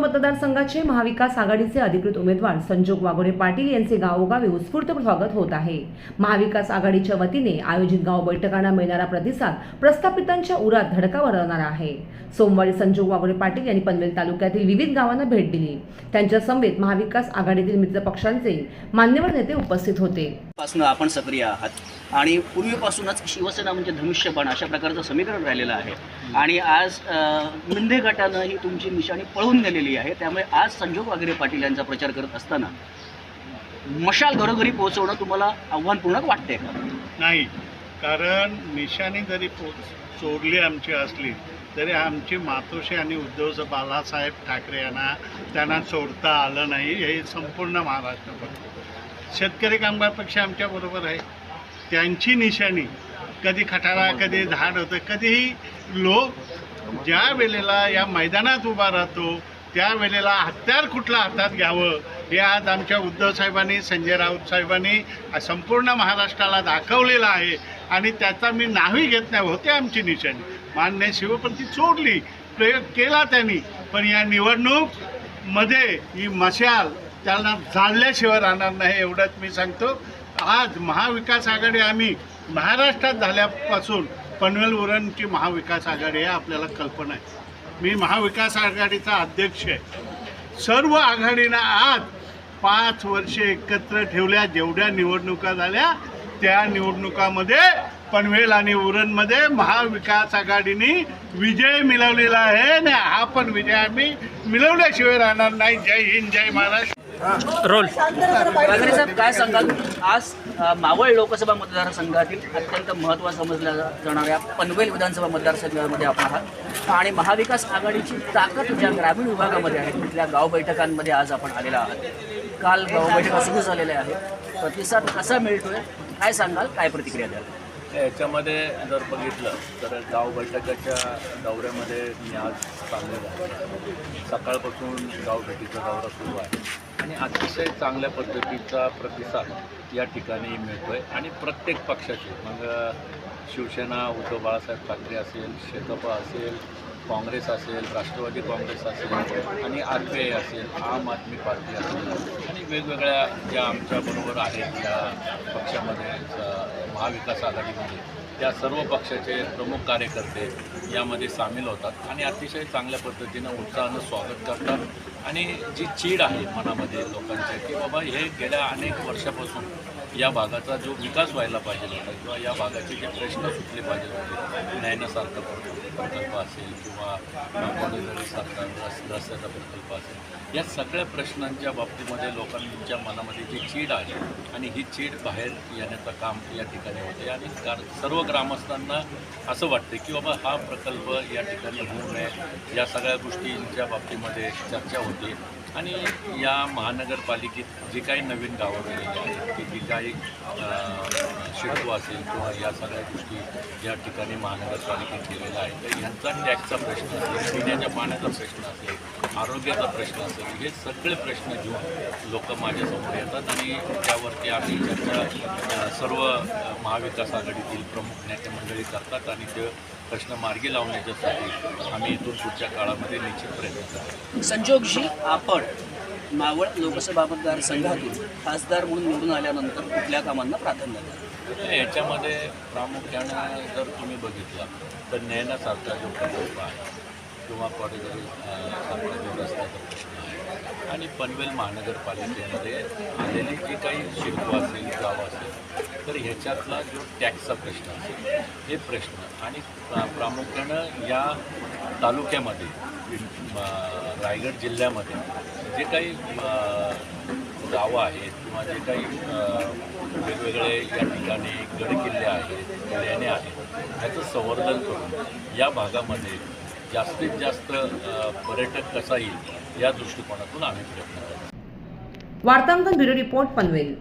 मतदारसंघाचे महाविकास आघाडीचे अधिकृत उमेदवार संजोग वाघोरे पाटील यांचे गावोगावी उत्स्फूर्त स्वागत होत आहे. महाविकास आघाडीच्या वतीने आयोजित गाव बैठकांना मिळणारा प्रतिसाद प्रस्थापितांच्या उरात धडका बसवणारा आहे. सोमवारी संजोग वाघोरे पाटील यांनी पनवेल तालुक्यातील विविध गावांना भेट दिली. त्यांच्या समवेत महाविकास आघाडीतील मित्र पक्षांचे मान्यवर नेते उपस्थित होते. आपण सक्रिय आहात. आणि पूर्वीपासूनच शिवसेना म्हणजे धनुष्यबाण अशा प्रकारचं समीकरण राहिलेलं आहे. आणि आज मिंदे गटानं ही तुमची निशाणी पळवून नेलेली आहे. त्यामुळे आज संजोग वागरे पाटील यांचा प्रचार करत असताना मशाल घरोघरी पोहोचवणं तुम्हाला आव्हानपूर्ण वाटते का? नाही. कारण निशाणी जरी पो चोरली आमची असली तरी आमची मातोश्री आणि उद्धव बाळासाहेब ठाकरे यांना त्यांना चोरता आलं नाही. हे संपूर्ण महाराष्ट्रभर शेतकरी कामगार पक्ष आमच्याबरोबर आहे. त्यांची निशाणी. कधी खटारा कधी झाड होतं कधीही लोक ज्या वेळेला या मैदानात उभा राहतो त्या वेळेला हत्यार कुठला हातात घ्यावं हे आज आमच्या उद्धव साहेबांनी संजय राऊत साहेबांनी संपूर्ण महाराष्ट्राला दाखवलेलं आहे. आणि त्याचा मी नावही घेत नाही होते आमची निशाणी. मान्य शिवपती चोरली प्रयोग केला त्यांनी. पण या निवडणूकमध्ये ही मशाल त्यांना जाळल्याशिवाय राहणार नाही एवढंच मी सांगतो. आज महाविकास आघाडी आम्ही महाराष्ट्रात झाल्यापासून पनवेल उरणची महाविकास आघाडी आहे आपल्याला कल्पना आहे. मी महाविकास आघाडीचा अध्यक्ष आहे. सर्व आघाडीनं आज पाच वर्षे एकत्र ठेवल्या जेवढ्या निवडणुका झाल्या त्या निवडणुकामध्ये पनवेल आणि उरणमध्ये महाविकास आघाडीने विजय मिळवलेला आहे आणि हा पण विजय आम्ही मिळवल्याशिवाय राहणार नाही. जय हिंद जय महाराष्ट्र. वागरे साहेब काय सांगाल? आज मावळ लोकसभा मतदारसंघातील अत्यंत महत्त्व समजल्या जाणाऱ्या पनवेल विधानसभा मतदारसंघामध्ये आपण आहात. आणि महाविकास आघाडीची ताकद ज्या ग्रामीण विभागामध्ये आहे तिथल्या गाव बैठकांमध्ये आज आपण आलेला आहात. काल गाव बैठका सुरू झालेल्या आहेत. प्रतिसाद कसा मिळतोय? काय सांगाल? काय प्रतिक्रिया द्याल? याच्यामध्ये जर बघितलं तर गाव बैठकाच्या दौऱ्यामध्ये मी आज चाललेलो आहे सकाळपासून गाव भेटीचा दौरा सुरू आहे. आणि अतिशय चांगल्या पद्धतीचा प्रतिसाद या ठिकाणी मिळतो आहे आणि प्रत्येक पक्षाचे मग शिवसेना उद्धव बाळासाहेब ठाकरे असेल शेकप असेल काँग्रेस असेल राष्ट्रवादी काँग्रेस असेल आणि आर पी आय असेल आम आदमी पार्टी असेल आणि वेगवेगळ्या ज्या आमच्याबरोबर आहेत या पक्षामध्ये महाविकास आघाडीमध्ये. त्या सर्व पक्षाचे प्रमुख कार्यकर्ते यामध्ये सामील होतात आणि अतिशय चांगल्या पद्धतीनं उत्साहानं स्वागत करतात. आणि जी चीड आहे मनामध्ये लोकांच्या की बाबा हे गेल्या अनेक वर्षापासून या भागाचा जो विकास व्हायला पाहिजे होता किंवा या भागाचे जे प्रश्न सुटले पाहिजे होते न्यायनासारखा प्रकल्प असेल किंवा सारखा रस्त्याचा प्रकल्प असेल या सगळ्या प्रश्नांच्या बाबतीमध्ये लोकांच्या मनामध्ये जी चीड आहे आणि ही चीड बाहेर येण्याचं काम या ठिकाणी होते आणि कार सर्व ग्रामस्थांना असं वाटतं की बाबा हा प्रकल्प या ठिकाणी होऊ नये. या सगळ्या गोष्टींच्या बाबतीमध्ये चर्चा होते. आणि या महानगरपालिकेत जी काही नवीन गावं गेलेली आहेत की जी काही शिडको असेल किंवा या सगळ्या गोष्टी या ठिकाणी महानगरपालिकेत केलेल्या आहेत तर ह्यांचा टॅक्सचा प्रश्न असेल पिण्याच्या पाण्याचा प्रश्न असेल आरोग्याचा प्रश्न असेल हे सगळे प्रश्न घेऊन लोक माझ्यासमोर येतात आणि त्यावरती आम्ही चर्चा सर्व महाविकास आघाडीतील प्रमुख नेते मंडळी करतात आणि ते प्रश्न मार्गी लावण्याच्यासाठी आम्ही इथून पुढच्या काळामध्ये निश्चित प्रयत्न करतो. संजोगजी आपण मावळ लोकसभा मतदारसंघातून खासदार म्हणून निवडून आल्यानंतर कुठल्या कामांना प्राधान्य द्याल? याच्यामध्ये प्रामुख्यानं जर तुम्ही बघितलं तर नयनासारखा जो प्रकल्प आहे किंवा कॉरिडोर रस्त्याचा आणि पनवेल महानगरपालिकेमध्ये आलेली जी काही शिल्प असेल गाव असेल तर ह्याच्यातला जो टॅक्सचा प्रश्न असेल हे प्रश्न आणि प्रा- प्रामुख्यानं या तालुक्यामध्ये रायगड जिल्ह्यामध्ये जे काही गावं आहेत किंवा जे काही वेगवेगळे या ठिकाणी गडकिल्ले आहेत लेणे आहेत ह्याचं संवर्धन करून या भागामध्ये जास्तीत जास्त पर्यटक कसा येईल या दृष्टिकोनातून आम्ही प्रयत्न करतो. वार्तांकन ब्युरो रिपोर्ट पनवेल.